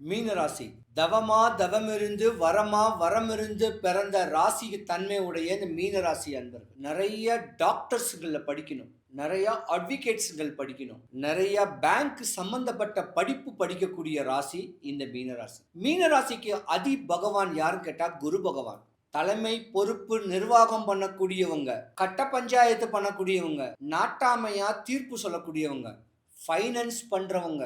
மீன ராசி தவமா தவமிருந்து வரமா வரமிருந்து பிறந்த ராசி தன்மை உடைய இந்த மீன ராசி அன்பர்கள். நிறைய டாக்டர்ஸ்களை படிக்கணும். நிறைய அட்வொகேட்ஸ்கள் படிக்கணும். நிறைய பேங்க் சம்பந்தப்பட்ட படிப்பு படிக்கக்கூடிய ராசி இந்த மீனராசி. மீனராசிக்கு அதி பகவான் யாருன்னு கேட்டா குரு பகவான். தலைமை பொறுப்பு நிர்வாகம் பண்ணக்கூடியவங்க கட்ட பஞ்சாயத்து பண்ணக்கூடியவங்க நாட்டாமையா தீர்ப்பு சொல்லக்கூடியவங்க ஃபைனான்ஸ் பண்றவங்க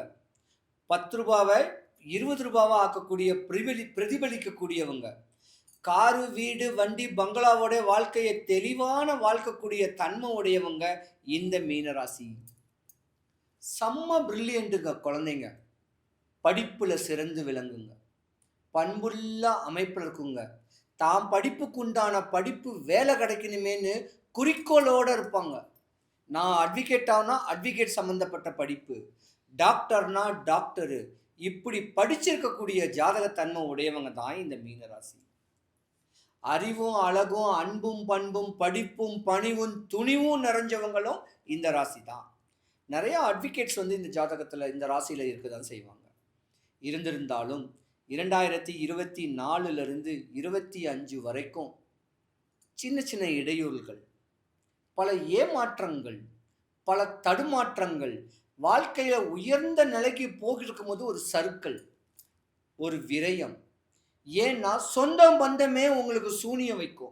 பத்து ரூபாவை இருபது ரூபாவாக ஆக்கக்கூடிய பிரதிபலி பிரதிபலிக்கக்கூடியவங்க. காரு வீடு வண்டி பங்களாவோட வாழ்க்கையை தெளிவான வாழ்க்கக்கூடிய தன்மை உடையவங்க இந்த மீனராசி. செம்ம பிரில்லியண்ட்டுங்க குழந்தைங்க. படிப்பில் சிறந்து விளங்குங்க. பண்புள்ள அமைப்பில் இருக்குங்க. தாம் படிப்புக்குண்டான படிப்பு வேலை கிடைக்கணுமேன்னு குறிக்கோளோட இருப்பாங்க. நான் அட்வொகேட் ஆகுனா அட்வொகேட் சம்மந்தப்பட்ட படிப்பு. டாக்டர்னா டாக்டரு இப்படி படிச்சிருக்கக்கூடிய ஜாதகத்தன்மை உடையவங்க தான் இந்த மீனராசி. அறிவும் அழகும் அன்பும் பண்பும் படிப்பும் பணிவும் துணிவும் நிறைஞ்சவங்களும் இந்த ராசி தான். நிறையா அட்வொகேட்ஸ் வந்து இந்த ஜாதகத்தில் இந்த ராசியில் இருக்க தான் செய்வாங்க. இருந்திருந்தாலும் இரண்டாயிரத்தி இருபத்தி நாலுலேருந்து இருபத்தி அஞ்சு வரைக்கும் சின்ன சின்ன இடையூறுகள் பல ஏமாற்றங்கள் பல தடுமாற்றங்கள் வாழ்க்கையில் உயர்ந்த நிலைக்கு போகிருக்கும் போது ஒரு சர்க்கிள் ஒரு விரயம். ஏன்னா சொந்தம் பந்தமே உங்களுக்கு சூனியம் வைக்கும்.